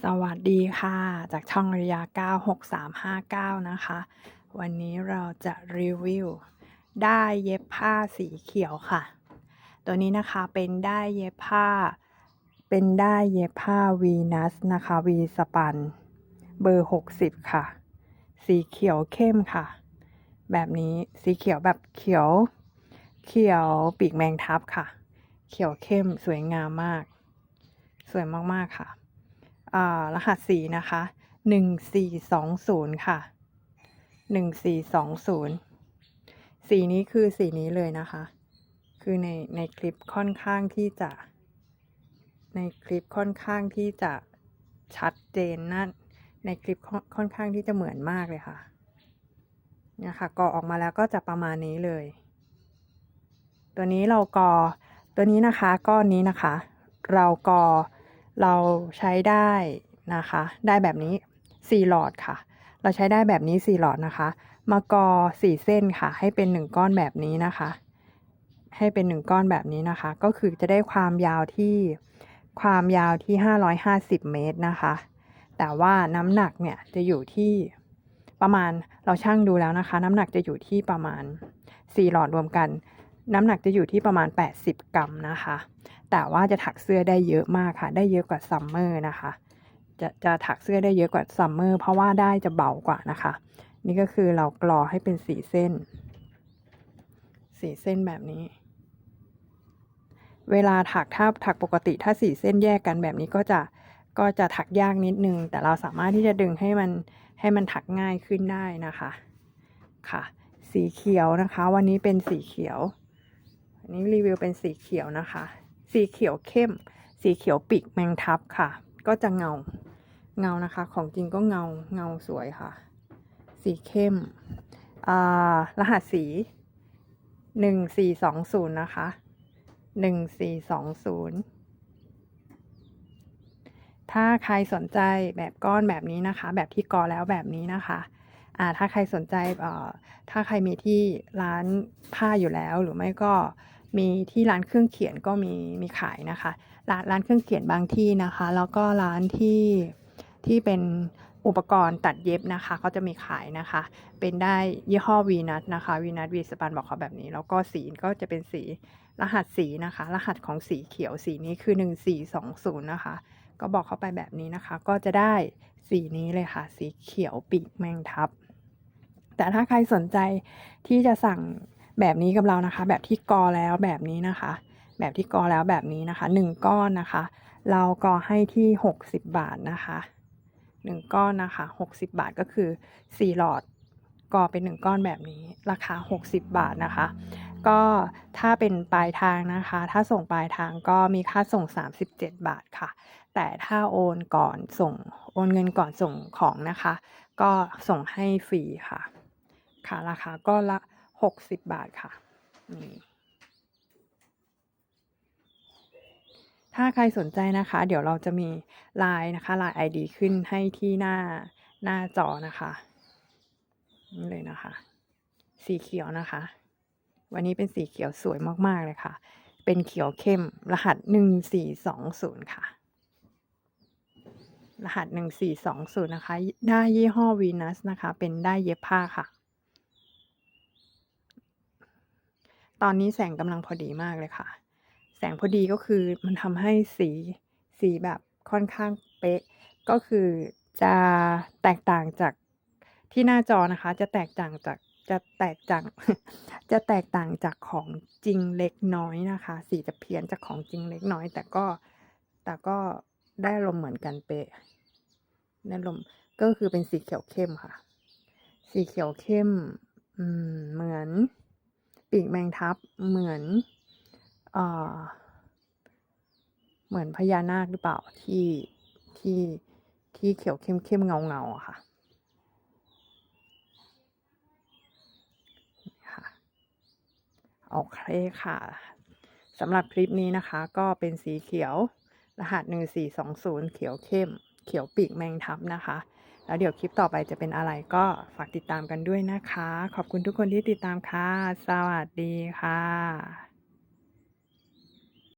สวัสดีค่ะ จากช่องระยะ96359 นะคะ วันนี้เราจะรีวิว ได้เย็บผ้าสีเขียวค่ะ ตัวนี้นะคะเป็นได้เย็บผ้า เป็นได้เย็บผ้าวีนัสนะคะวีสปัน เบอร์ 60 ค่ะ สีเขียวเข้มค่ะ แบบนี้สีเขียวแบบเขียว เขียวปีกแมงทับค่ะ เขียวเข้มสวยงามมาก สวยมากๆค่ะ รหัสสีนะคะหนึ่งสี่สองศูนย์ค่ะหนึ่งสี่สองศูนย์สีนี้คือสีนี้เลยนะคะ คือในในคลิปค่อนข้างที่จะ ในคลิปค่อนข้างที่จะชัดเจนนั่นในคลิปค่อนข้างที่จะเหมือนมากเลยค่ะเนี่ยค่ะกอออกมาแล้วก็จะประมาณนี้เลย ตัวนี้เรากอตัวนี้นะคะก้อนนี้นะคะ เรากอ เราใช้ได้นะคะ ได้แบบนี้สี่หลอดค่ะ เราใช้ได้แบบนี้สี่หลอดนะคะ มากอสี่เส้นค่ะ ให้เป็นหนึ่งก้อนแบบนี้นะคะ ให้เป็นหนึ่งก้อนแบบนี้นะคะ ก็คือจะได้ความยาวที่ความยาวที่ห้าร้อยห้าสิบเมตรนะคะ แต่ว่าน้ำหนักเนี่ยจะอยู่ที่ประมาณเราช่างดูแล้วนะคะ น้ำหนักจะอยู่ที่ประมาณสี่หลอดรวมกัน น้ำหนักจะอยู่ที่ประมาณ 80 กรัมนะคะ แต่ว่าจะถักเสื้อได้เยอะมากค่ะ ได้เยอะกว่าซัมเมอร์นะคะ จะจะถักเสื้อได้เยอะกว่าซัมเมอร์เพราะว่าได้จะเบากว่านะคะ นี่ก็คือเรากรอให้เป็นสีเส้น สีเส้นแบบนี้ เวลาถักถ้าถักปกติถ้าสีเส้นแยกกันแบบนี้ก็จะก็จะถักยากนิดนึง แต่เราสามารถที่จะดึงให้มันให้มันถักง่ายขึ้นได้นะคะ ค่ะ สีเขียวนะคะ วันนี้เป็นสีเขียว อันนี้รีวิวเป็นสีเขียวนะคะ สีเขียวเข้ม สีเขียวปีกแมงทับค่ะ ก็จะเงา เงานะคะ ของจริงก็เงา เงาสวยค่ะ สีเข้มอ่ารหัสสีหนึ่งสี่สองศูนย์นะคะหนึ่งสี่สองศูนย์ถ้าใครสนใจแบบก้อนแบบนี้นะคะ แบบที่กอแล้วแบบนี้นะคะอ่าถ้าใครสนใจเอ่อถ้าใครมีที่ร้านผ้าอยู่แล้วหรือไม่ก็ มีที่ร้านเครื่องเขียนก็มีมีขายนะคะ ร้านร้านเครื่องเขียนบางที่นะคะ แล้วก็ร้านที่ที่เป็นอุปกรณ์ตัดเย็บนะคะเขาจะมีขายนะคะ เป็นได้ยี่ห้อวีนัทนะคะวีนัทวีสปันบอกเขาแบบนี้ แล้วก็สีก็จะเป็นสีรหัสสีนะคะ รหัสของสีเขียวสีนี้คือ 1420 นะคะ ก็บอกเขาไปแบบนี้นะคะ ก็จะได้สีนี้เลยค่ะ สีเขียวปีกแมงทับ แต่ถ้าใครสนใจที่จะสั่ง แบบนี้กับเรานะคะ แบบที่กอแล้วแบบนี้นะคะ แบบที่กอแล้วแบบนี้นะคะหนึ่งก้อนนะคะ เรากอให้ที่ 60 บาทนะคะหนึ่งก้อนนะคะ60 บาทก็คือ 4 หลอดกอเป็นหนึ่งก้อนแบบนี้ราคา 60 บาทนะคะ ก็ถ้าเป็นปลายทางนะคะ ถ้าส่งปลายทางก็มีค่าส่ง 37 บาทค่ะ แต่ถ้าโอนก่อนส่งโอนเงินก่อนส่งของนะคะ ก็ส่งให้ฟรีค่ะ ค่ะราคาก็ละ 60บบาทค่ะนี่ถ้าใครสนใจนะคะ เดี๋ยวเราจะมีไลน์นะคะไลน์ ID ขึ้นให้ที่หน้าหน้าจอนะคะนี่เลยนะคะ สีเขียวนะคะ วันนี้เป็นสีเขียวสวยมาก ๆ เลยค่ะ เป็นเขียวเข้มรหัส1420ค่ะ รหัส1420นะคะ ได้ยี่ห้อวีนัสนะคะ เป็นได้เย็บผ้าค่ะ ตอนนี้แสงกำลังพอดีมากเลยค่ะ แสงพอดีก็คือมันทำให้สีสีแบบค่อนข้างเป๊ะ ก็คือจะแตกต่างจากที่หน้าจอนะคะ จะแตกต่างจากจะแตกต่างจะแตกต่างจากของจริงเล็กน้อยนะคะ สีจะเพี้ยนจากของจริงเล็กน้อย แต่ก็แต่ก็ได้ลมเหมือนกันเป๊ะได้ลมก็คือเป็นสีเขียวเข้มค่ะ สีเขียวเข้มอืมเหมือน ปีกแมงทับเหมือนเออเหมือนพญานาคหรือเปล่าที่ที่ที่เขียวเข้มเข้มเงาเงาค่ะค่ะโอเคค่ะสำหรับคลิปนี้นะคะ ก็เป็นสีเขียวรหัส 1420 เขียวเข้ม เขียวปีกแมงทับนะคะ แล้วเดี๋ยวคลิปต่อไปจะเป็นอะไรก็ฝากติดตามกันด้วยนะคะ ขอบคุณทุกคนที่ติดตามค่ะ สวัสดีค่ะ